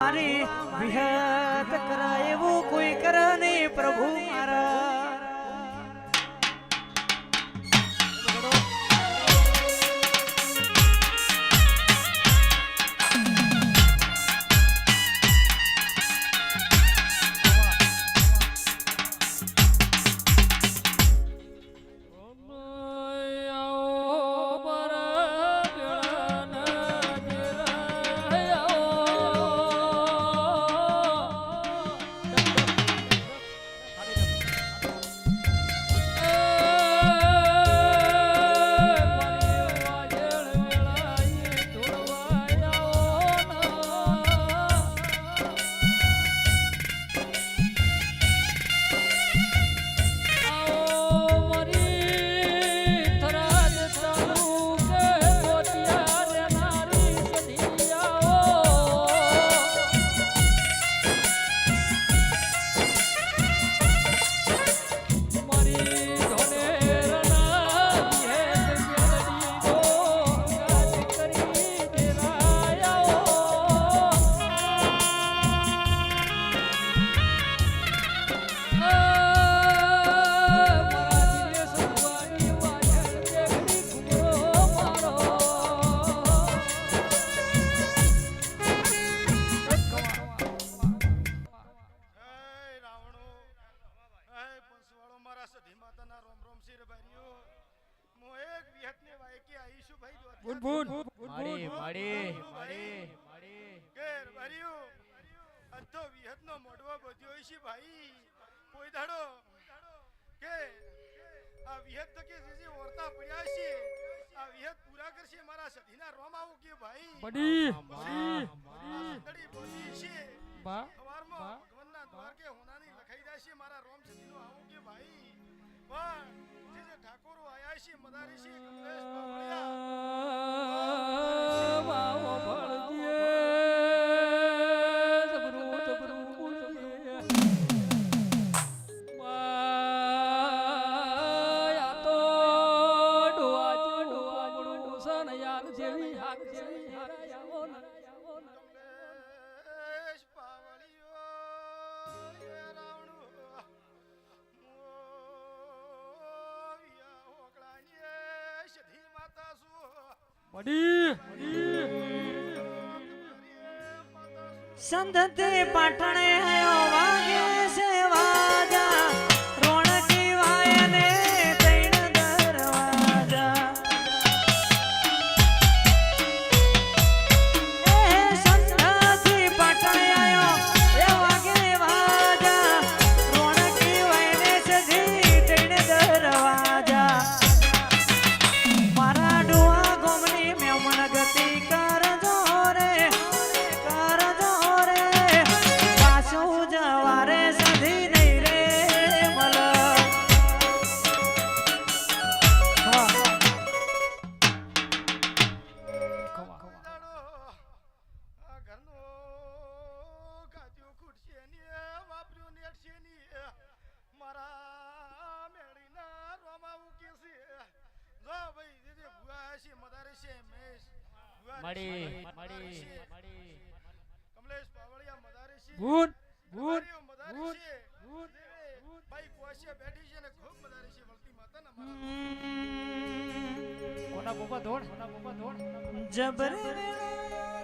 મારી વિહત કરાય એવું કોઈ કરે નહીં પ્રભુ મારા. રોમ રોમ શિર ભાઈઓ મો એક વિહતને વાયકે આઈશું ભાઈ કેર અધો વિહતનો બધ્યો છે કોઈ દાડો. કે આ વિહત તો કે જે ઓરતા પડ્યા છે. આ વિહત પૂરા કરશે મારા સધીના રોમ આવું કે ભાઈ. બડી બોલી છે. બા. કમલેશ બાવળિયો એ રાવણું મોવિયા ઓગળાની એ માતા છું સંધતે પાટણે આયો વાગે મળી. મળી. મળી કમલેશ પાવળિયા મદારે છે. ગુડ ગુડ ગુડ જે ભાઈ કોશિયા બેઠી છે ને ખૂબ મદારે છે. વળતી માતાના મારા હમ. કોના બોબા ધોણ કોના બોબા ધોણ જબરે.